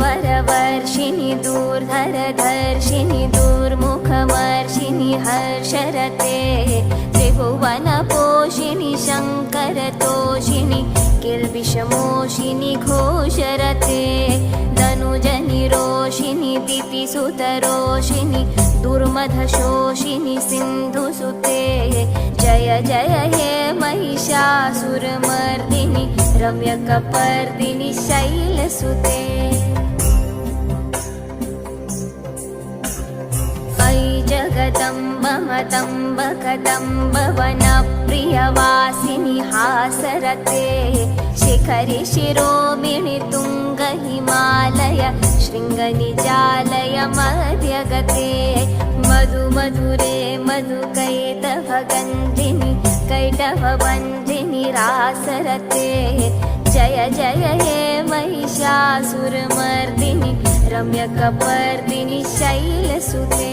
वरवर्षिणि दूर्धरधर्षिणि दूर्मुखमर्षिणि हर्षरते त्रिभुवनपोषिणि शङ्करतोषिणि किल्बिषमोषिणि घोषरते धनुजनि रोषिनि दुर्मधशोषिणि सिन्धुसुते जय जय हे महिषासुरमर्दिनि रम्यकपर्दिनि शैलसुते। मतम्ब कदम्ब वनप्रियवासिनि हासरते। शिखरि शिरोमिणि तुङ्ग हिमालय शृङ्गनिजालय मध्यगते। मधु मधुरे मधुकैटभगन्धिनि कैटभबन्धिनि रासरते। जय जय हे महिषासुरमर्दिनि रम्यकपर्दिनि शैलसुते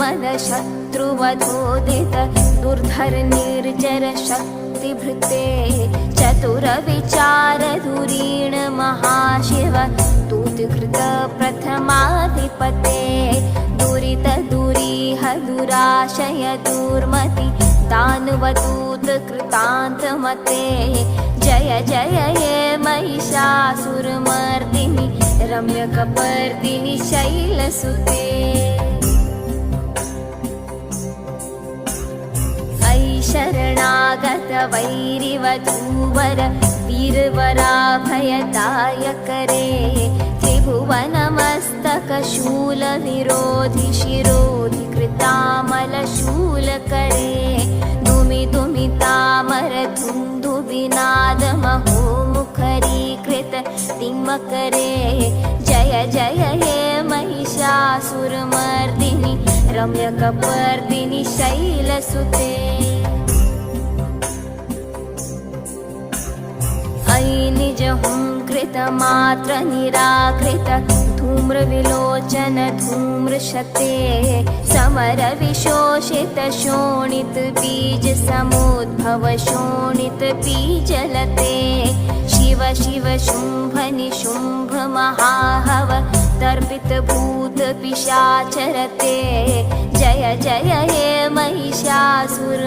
शत्रुवधोदित दुर्धर निर्जर शक्तिभृते चतुरविचार धुरीण महाशिव दूतकृत प्रथमाधिपते दुरित दुरीह दुराशय दुर्मति दानवदूत कृतान्तमते। जय जय हे महिषासुरमर्दिनि रम्यकपर्दिनि शैलसुते शरणागत वैरिवधूवर वीरवराभयदायकरे। त्रिभुवनमस्तकशूलविरोधि शिरोधि कृतामलशूलकरे दुमि दुमि तामर धुन्धुविनाद महो मुखरीकृत तिम्मकरे जय जय हे महिषासुरमर्दिनि रम्यकपर्दिनि शैलसुते हुङ्कृत मात्र निराकृत। धूम्रविलोचन धूम्रशते समर विशोषित शोणित बीज समुद्भव शोणित बीजलते शिव शिव शुम्भ निशुम्भ महाहव तर्पित भूत पिशाचरते जय जय हे महिषासुर